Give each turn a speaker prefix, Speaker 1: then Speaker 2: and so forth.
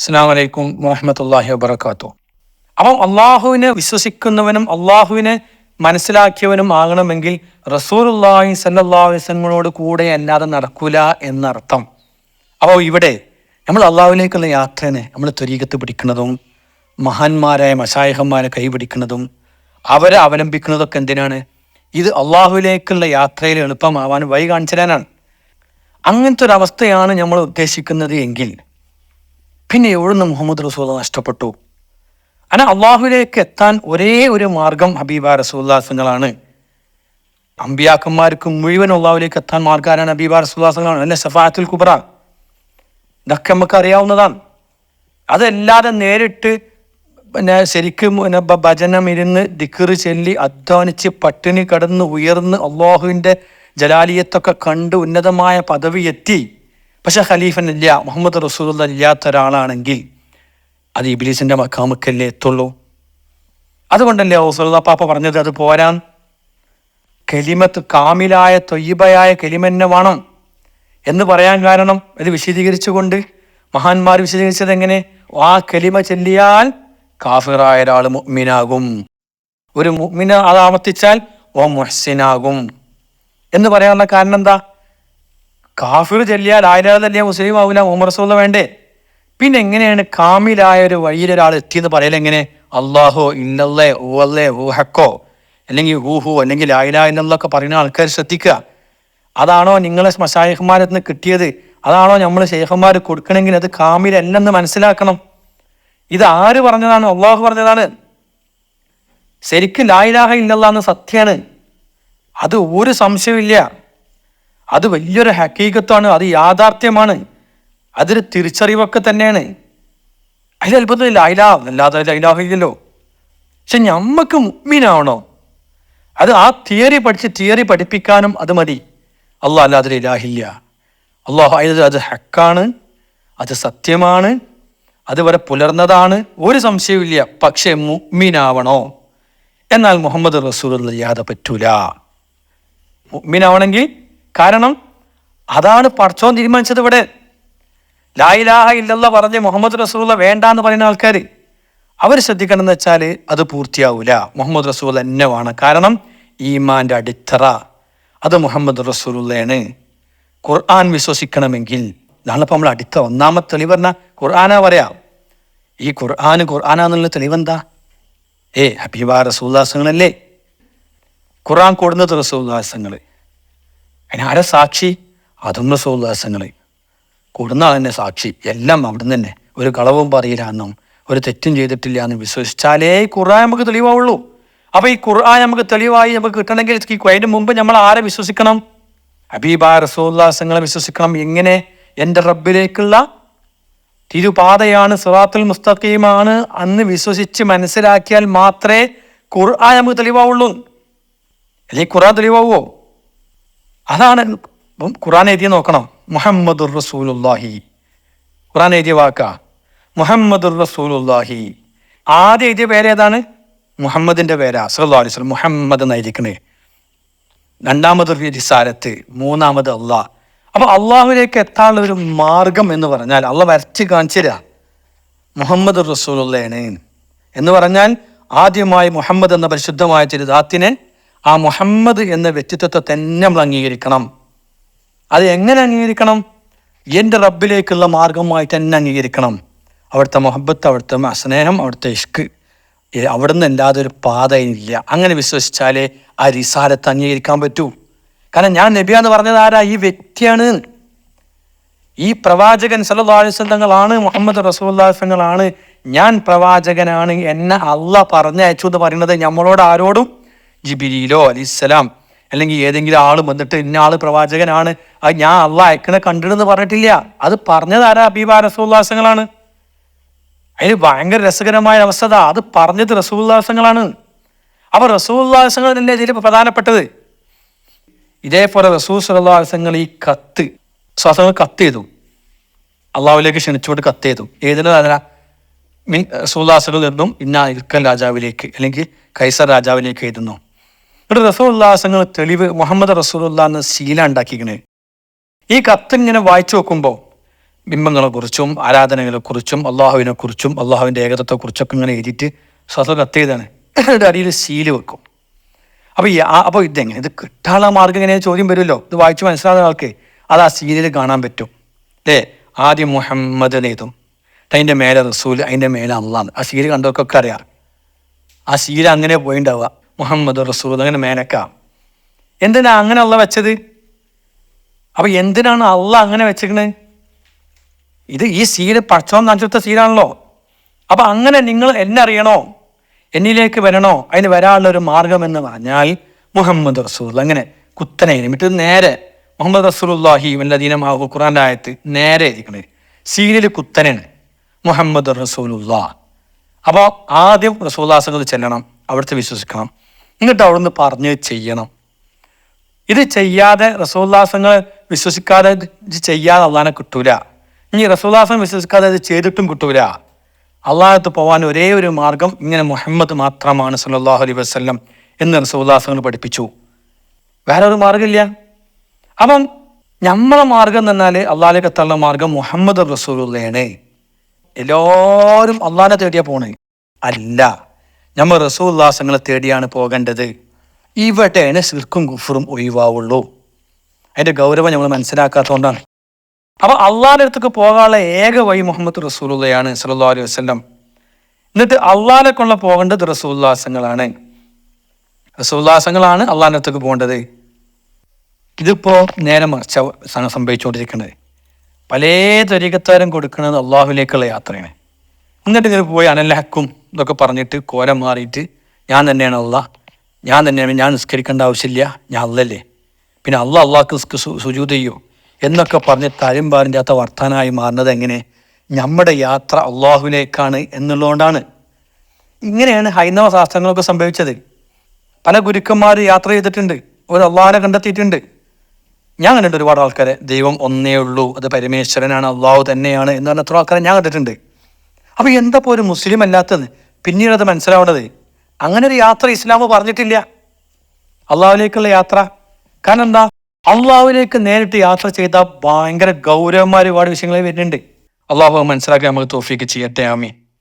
Speaker 1: അസ്സാം വലൈക്കും വാഹമത്തല്ലാഹി വബർക്കാത്തു അപ്പം അള്ളാഹുവിനെ വിശ്വസിക്കുന്നവനും അള്ളാഹുവിനെ മനസ്സിലാക്കിയവനും ആകണമെങ്കിൽ റസൂലുല്ലാഹി സല്ലാഹു വസ്ലങ്ങളോട് കൂടെ അല്ലാതെ നടക്കൂല എന്നർത്ഥം. അപ്പോൾ ഇവിടെ നമ്മൾ അള്ളാഹുവിലേക്കുള്ള യാത്രനെ നമ്മൾ ത്വരീകത്ത് പിടിക്കുന്നതും മഹാന്മാരായ മഷായഹന്മാരെ കൈപിടിക്കുന്നതും അവരെ അവലംബിക്കുന്നതൊക്കെ എന്തിനാണ്? ഇത് അള്ളാഹുവിലേക്കുള്ള യാത്രയിൽ എളുപ്പമാവാൻ വഴി കാണിച്ചു തരാനാണ് അങ്ങനത്തെ ഒരു അവസ്ഥയാണ് നമ്മൾ ഉദ്ദേശിക്കുന്നത് എങ്കിൽ പിന്നെ എവിടുന്ന് മുഹമ്മദ് റസൂല്ല നഷ്ടപ്പെട്ടു? അങ്ങനെ അള്ളാഹുലേക്ക് എത്താൻ ഒരേ ഒരു മാർഗം ഹബീബ റസൂല്ലാസങ്ങളാണ് അമ്പിയാക്കന്മാർക്ക് മുഴുവൻ അള്ളാഹുലേക്ക് എത്താൻ മാർഗാരാണ് ഹബീബ റസൂല്ലാസങ്ങളാണ് അല്ലെ സഫാത്തുൽ കുബ്ര. ഇതൊക്കെ നമുക്ക് അറിയാവുന്നതാണ്. അതല്ലാതെ നേരിട്ട് പിന്നെ ശരിക്കും ഭജനം ഇരുന്ന് ദിക്കറ് ചെല്ലി അധ്വാനിച്ച് പട്ടിണി കടന്ന് ഉയർന്ന് അള്ളാഹുവിന്റെ ജലാലിയത്തൊക്കെ കണ്ട് ഉന്നതമായ പദവി എത്തി. പക്ഷെ ഖലീഫനില്ല മുഹമ്മദ് റസൂലുള്ള ഇല്ലാത്ത ഒരാളാണെങ്കിൽ അത് ഇബിലീസിന്റെ മക്കാമുക്കല്ലേ എത്തുള്ളൂ. അതുകൊണ്ടല്ലേ റസൂലുള്ള പാപ്പ പറഞ്ഞത് അത് പോരാൻ. കലിമത്ത് കാമിലായ തൊയ്യബയായ കലിമന്നെ വേണം എന്ന് പറയാൻ കാരണം ഇത് വിശദീകരിച്ചുകൊണ്ട് മഹാന്മാർ വിശദീകരിച്ചത് എങ്ങനെ? ആ കലിമ ചെല്ലിയാൽ കാഫിറായ ഒരാൾ മുഗ്മിനാകും ഒരു മുഗ്മിന അത് ആവർത്തിച്ചാൽ ഓ മുഹ്സിനാകും. എന്ന് പറയാനുള്ള കാരണം എന്താ? കാഫിർ ചെല്ലിയാൽ ആയിരം തന്നെ മുസ്ലിം ആവില്ല ഉമർസുള്ള വേണ്ടേ? പിന്നെ എങ്ങനെയാണ് കാമിലായ ഒരു വഴിയിൽ ഒരാൾ എത്തിയെന്ന് പറയൽ എങ്ങനെ? അള്ളാഹോ ഇന്നല്ലേ ഊവല്ലേ ഊഹക്കോ അല്ലെങ്കിൽ ഊഹു അല്ലെങ്കിൽ ലായില എന്നുള്ളൊക്കെ പറയുന്ന ആൾക്കാർ ശ്രദ്ധിക്കുക. അതാണോ നിങ്ങളെ മഷായഹന്മാരിൽ നിന്ന് കിട്ടിയത്? അതാണോ നമ്മൾ ശേഖന്മാർ കൊടുക്കണമെങ്കിൽ അത് കാമിലല്ലെന്ന് മനസ്സിലാക്കണം. ഇത് ആര് പറഞ്ഞതാണ്? അള്ളാഹു പറഞ്ഞതാണ്. ശരിക്കും ലായിലാഹ ഇല്ലല്ലാന്ന് സത്യമാണ്. അത് ഒരു സംശയമില്ല അത് വലിയൊരു ഹക്കീകത്വമാണ് അത് യാഥാർത്ഥ്യമാണ്. അതൊരു തിരിച്ചറിവൊക്കെ തന്നെയാണ്. അതിൽ അത്ഭുതമില്ല. അയിലാ അല്ലാതെ അയിലാഹില്ലല്ലോ പക്ഷെ ഞമ്മക്ക് മുഗ്മീനാവണോ അത് ആ തിയറി പഠിച്ച് തിയറി പഠിപ്പിക്കാനും അത് മതി. അള്ളാഹ് അല്ലാതെ ഇലാഹില്ല അള്ളാഹു അത് അത് ഹക്കാണ് അത് സത്യമാണ് അത് വരെ പുലർന്നതാണ്. ഒരു സംശയവുമില്ല പക്ഷെ മുഗ്മീനാവണോ എന്നാൽ മുഹമ്മദ് റസൂൽ ഇല്ലാതെ പറ്റൂല. മുഅ്മിനാവണമെങ്കിൽ കാരണം അതാണ് പഠിച്ചോൻ തീരുമാനിച്ചത് ഇവിടെ. ലായിലാഹ ഇല്ലല്ല പറഞ്ഞ് മുഹമ്മദ് റസൂല വേണ്ട എന്ന് പറയുന്ന ആൾക്കാർ അവർ ശ്രദ്ധിക്കണം എന്ന് വെച്ചാൽ അത് പൂർത്തിയാവില്ല മുഹമ്മദ് റസൂൽ എന്നവാണ് വേണം കാരണം ഈമാന്റെ അടിത്തറ അത് മുഹമ്മദ് റസൂലുള്ളയാണ്. ഖുർആൻ വിശ്വസിക്കണമെങ്കിൽ ഇതാണ് നമ്മൾ അടിത്ത ഒന്നാമത്തെ തെളിവ് പറഞ്ഞാൽ ഖുർആാന പറയാം. ഈ ഖുർആൻ ഖുർആനാന്നുള്ള തെളിവെന്താ? ഏ ഹബീബ റസൂല്ലാസങ്ങളല്ലേ ഖുർആൻ കൂടുന്നത് റസൂല്ലാസങ്ങൾ അതിന് ആരാ സാക്ഷി? അതും റസൂല്ലാസങ്ങൾ കൂടുന്ന ആൾ തന്നെ സാക്ഷി. എല്ലാം അവിടുന്ന് തന്നെ ഒരു കളവും പറയില്ല എന്നും ഒരു തെറ്റും ചെയ്തിട്ടില്ല എന്ന് വിശ്വസിച്ചാലേ ഖുർആൻ നമുക്ക് തെളിവാവുള്ളൂ. അപ്പൊ ഈ ഖുർആൻ നമുക്ക് തെളിവായി നമുക്ക് കിട്ടണമെങ്കിൽ അതിന് മുമ്പ് നമ്മൾ ആരെ വിശ്വസിക്കണം? അബീബ റസൂല്ലാസങ്ങളെ വിശ്വസിക്കണം. എങ്ങനെ? എന്റെ റബ്ബിലേക്കുള്ള തിരുപാതയാണ് സിറാത്തുൽ മുസ്തഖീമാണ്. അന്ന് വിശ്വസിച്ച് മനസ്സിലാക്കിയാൽ മാത്രമേ ഖുർആൻ നമുക്ക് തെളിവാവുള്ളൂ. അല്ലെങ്കിൽ ഖുർആൻ തെളിവാവോ? അതാണ് ഇപ്പം ഖുർആൻ എഴുതിയ നോക്കണം. മുഹമ്മദുർ റസൂലുല്ലാഹി ഖുറാൻ എഴുതിയ വാക്ക. മുഹമ്മദുർ റസൂലുല്ലാഹി ആദ്യം എഴുതിയ പേരേതാണ് മുഹമ്മദിന്റെ പേരാ. സല്ലല്ലാഹു അലൈഹി വസല്ലം മുഹമ്മദ് എന്നായിരിക്കണേ രണ്ടാമത് റിസാലത്ത് മൂന്നാമത് അള്ളാഹ്. അപ്പോൾ അള്ളാഹുലേക്ക് എത്താനുള്ള ഒരു മാർഗം എന്ന് പറഞ്ഞാൽ അള്ള വരച്ച് കാണിച്ചില്ല മുഹമ്മദ് റസൂലുള്ളയാണ് എന്ന് പറഞ്ഞാൽ ആദ്യമായി മുഹമ്മദ് എന്ന പരിശുദ്ധമായ ചരിതാത്തിനെ ആ മുഹമ്മദ് എന്ന വ്യക്തിത്വത്തെ തന്നെ നമ്മൾ അംഗീകരിക്കണം. അത് എങ്ങനെ അംഗീകരിക്കണം? എന്റെ റബ്ബിലേക്കുള്ള മാർഗമായി തന്നെ അംഗീകരിക്കണം. അവിടുത്തെ മുഹബത്ത് അവിടുത്തെ സ്നേഹം അവിടുത്തെ ഇഷ്ക് അവിടെ അവിടുന്ന് അല്ലാതെ ഒരു പാത ഇല്ല അങ്ങനെ വിശ്വസിച്ചാലേ ആ റിസാലത്ത് അംഗീകരിക്കാൻ പറ്റൂ. കാരണം ഞാൻ നബിയ എന്ന് പറഞ്ഞത് ആരാ? ഈ വ്യക്തിയാണ്. ഈ പ്രവാചകൻ സല്ലാസ്വലങ്ങളാണ് മുഹമ്മദ് റസൂള്ളങ്ങളാണ് ഞാൻ പ്രവാചകനാണ് എന്നെ അല്ല പറഞ്ഞയച്ചു എന്ന് പറയുന്നത് നമ്മളോട് ആരോടും ജിബിരിയിലോ അലിസ്സലാം അല്ലെങ്കിൽ ഏതെങ്കിലും ആൾ വന്നിട്ട് ഇന്ന ആൾ പ്രവാചകനാണ് അത് ഞാൻ അള്ള അയക്കണ കണ്ടിടെന്ന് പറഞ്ഞിട്ടില്ല. അത് പറഞ്ഞത് ആരാ അബീബ റസൂല്ലാസങ്ങളാണ് അതിന് ഭയങ്കര രസകരമായ അവസ്ഥ അത്. പറഞ്ഞത് റസൂല്ലാസങ്ങളാണ് അപ്പൊ റസൂല്ലാസങ്ങൾ തന്നെ ഇതിൽ പ്രധാനപ്പെട്ടത്. ഇതേപോലെ റസൂൽ സുല്ലാസങ്ങൾ ഈ കത്ത് സ്വാസങ്ങൾ കത്ത് ചെയ്തു അള്ളാഹുലേക്ക് ക്ഷണിച്ചുകൊണ്ട് കത്ത് ചെയ്തു ഏതിനാ മീൻ റസൂല്ലാസകളിൽ നിന്നും ഇന്ന ഇർക്കൻ രാജാവിലേക്ക് അല്ലെങ്കിൽ കൈസർ രാജാവിലേക്ക് എഴുതുന്നു. എന്നിട്ട് റസൂല്ലാസങ്ങൾ തെളിവ് മുഹമ്മദ് റസൂലുല്ലാന്ന് ശീല ഉണ്ടാക്കിക്കണേ ഈ കത്ത് ഇങ്ങനെ വായിച്ചു നോക്കുമ്പോൾ ബിംബങ്ങളെക്കുറിച്ചും ആരാധനകളെക്കുറിച്ചും അള്ളാഹുവിനെക്കുറിച്ചും അള്ളാഹുവിന്റെ ഏകത്വത്തെക്കുറിച്ചൊക്കെ ഇങ്ങനെ എഴുതിയിട്ട് സ്വസ്ഥ കത്ത് ചെയ്താണ് എന്നിട്ട് അടിയിൽ ശീൽ വെക്കും. അപ്പോൾ ഈ അപ്പോൾ ഇതെങ്ങനെ? ഇത് കിട്ടാനുള്ള മാർഗം ഇങ്ങനെ ചോദ്യം വരുമല്ലോ. ഇത് വായിച്ച് മനസ്സിലാകുന്ന ആൾക്ക് അത് ആ സീരിയൽ കാണാൻ പറ്റും. അല്ലേ? ആദ്യം മുഹമ്മദ് നെയ്തും അതിന്റെ മേലെ റസൂൽ അതിന്റെ മേലെ അള്ളാന്ന് ആ സീരിയൽ കണ്ടവർക്കൊക്കെ അറിയാം. ആ സീല അങ്ങനെ പോയിണ്ടാവുക. മുഹമ്മദ് റസൂൽ അങ്ങനെ മേനക്ക. എന്തിനാ അങ്ങനെ അല്ല വെച്ചത്? അപ്പൊ എന്തിനാണ് അള്ള അങ്ങനെ വെച്ചിരിക്കണത് ഇത് ഈ സീൽ പടച്ചോൻ നഞ്ചത്തെ സീലാണല്ലോ അപ്പൊ അങ്ങനെ നിങ്ങൾ എന്നെ അറിയണോ? എന്നിലേക്ക് വരണോ? അതിന് വരാനുള്ള ഒരു മാർഗം എന്ന് പറഞ്ഞാൽ മുഹമ്മദ് റസൂൽ അങ്ങനെ കുത്തനെ എന്നിട്ട് നേരെ മുഹമ്മദ് റസൂലുല്ലാഹി വല്ലദീനമാവു ഖുറാന്റെ ആയത്ത് നേരെ ഇരിക്കണേ. സീലിൽ കുത്തനാണ് മുഹമ്മദ് റസൂലുല്ലാ അപ്പോൾ ആദ്യം റസൂല്ലാസങ്ങൾ ചെല്ലണം. അവിടുത്തെ വിശ്വസിക്കണം. എന്നിട്ട് അവിടുന്ന് പറഞ്ഞ് ചെയ്യണം. ഇത് ചെയ്യാതെ റസൂല്ലാസങ്ങൾ വിശ്വസിക്കാതെ ഇത് ചെയ്യാതെ അള്ളഹാനെ കിട്ടൂല. ഇനി റസൂല്ലാസം വിശ്വസിക്കാതെ ഇത് ചെയ്തിട്ടും കിട്ടൂല. അള്ളാഹത്ത് പോകാൻ ഒരേ ഒരു മാർഗം ഇങ്ങനെ മുഹമ്മദ് മാത്രമാണ് സല്ലല്ലാഹു അലൈഹി വസല്ലം എന്ന് റസൂല്ലാസങ്ങൾ പഠിപ്പിച്ചു. വേറെ ഒരു മാർഗമില്ല. അപ്പം നമ്മളെ മാർഗം എന്ന് പറഞ്ഞാൽ അള്ളാഹിലേക്ക് എത്താനുള്ള മാർഗം മുഹമ്മദ് റസൂലുള്ളയാണ് എല്ലാവരും അള്ളാഹിനെ തേടിയാ പോണേ. അല്ല. നമ്മൾ റസൂല്ലാസങ്ങളെ തേടിയാണ് പോകേണ്ടത്. ഇവിടെയാണ് സിർക്കും കുഫറും ഒഴിവാവുള്ളൂ. അതിന്റെ ഗൗരവം നമ്മൾ മനസ്സിലാക്കാത്തതുകൊണ്ടാണ്. അപ്പോൾ അള്ളാന്റെ അടുത്തേക്ക് പോകാനുള്ള ഏക വഴി മുഹമ്മദ് റസൂലുള്ളയാണ് സല്ലല്ലാഹു അലൈഹി വസല്ലം. എന്നിട്ട് അള്ളാഹിനെ കൊള്ള പോകേണ്ടത് റസൂല്ലാസങ്ങളാണ് റസൂല്ലാസങ്ങളാണ് അള്ളാന്റെ അടുത്തേക്ക് പോകേണ്ടത്. ഇതിപ്പോൾ നേരെ മറിച്ച സംഭവിച്ചുകൊണ്ടിരിക്കുന്നത്. പല തരികത്താരം കൊടുക്കുന്നത് അള്ളാഹുലേക്കുള്ള യാത്രയാണ്. എന്നിട്ട് ഇങ്ങനെ പോയി അനലഹക്കും ഇതൊക്കെ പറഞ്ഞിട്ട് കോലം മാറിയിട്ട് ഞാൻ തന്നെയാണ് അല്ല ഞാൻ തന്നെയാണ്. ഞാൻ നിസ്കരിക്കേണ്ട ആവശ്യമില്ല. ഞാൻ അല്ലല്ലേ പിന്നെ അള്ള അള്ളാഹ്ക്ക് സുജൂത് ചെയ്യോ. എന്നൊക്കെ പറഞ്ഞ് തരുമ്പാറിന്റെ വർത്താനായി മാറുന്നത് എങ്ങനെ? നമ്മുടെ യാത്ര അള്ളാഹുവിലേക്കാണ് എന്നുള്ളതുകൊണ്ടാണ്. ഇങ്ങനെയാണ് ഹൈന്ദവ ശാസ്ത്രങ്ങളൊക്കെ സംഭവിച്ചത്. പല ഗുരുക്കന്മാർ യാത്ര ചെയ്തിട്ടുണ്ട്. ഒരു അള്ളാഹിനെ കണ്ടെത്തിയിട്ടുണ്ട്. ഞാൻ കണ്ടിട്ടുണ്ട് ഒരുപാട് ആൾക്കാരെ. ദൈവം ഒന്നേ ഉള്ളൂ. അത് പരമേശ്വരനാണ്. അള്ളാഹു തന്നെയാണ് എന്ന് പറഞ്ഞ എത്ര ആൾക്കാരെ ഞാൻ കണ്ടിട്ടുണ്ട്. അപ്പൊ എന്താ പോലും മുസ്ലിം അല്ലാത്തത്? പിന്നീട് അത് മനസ്സിലാവേണ്ടത്. അങ്ങനെ ഒരു യാത്ര ഇസ്ലാമ് പറഞ്ഞിട്ടില്ല. അള്ളാഹുലേക്കുള്ള യാത്ര. കാരണം എന്താ? അള്ളാഹുലേക്ക് നേരിട്ട് യാത്ര ചെയ്ത ഭയങ്കര ഗൗരവമായ ഒരുപാട് വിഷയങ്ങളെ വരുന്നുണ്ട്. അള്ളാഹു മനസ്സിലാക്കി നമുക്ക് തോഫിക്ക് ചെയ്യട്ടെ. ആമീൻ.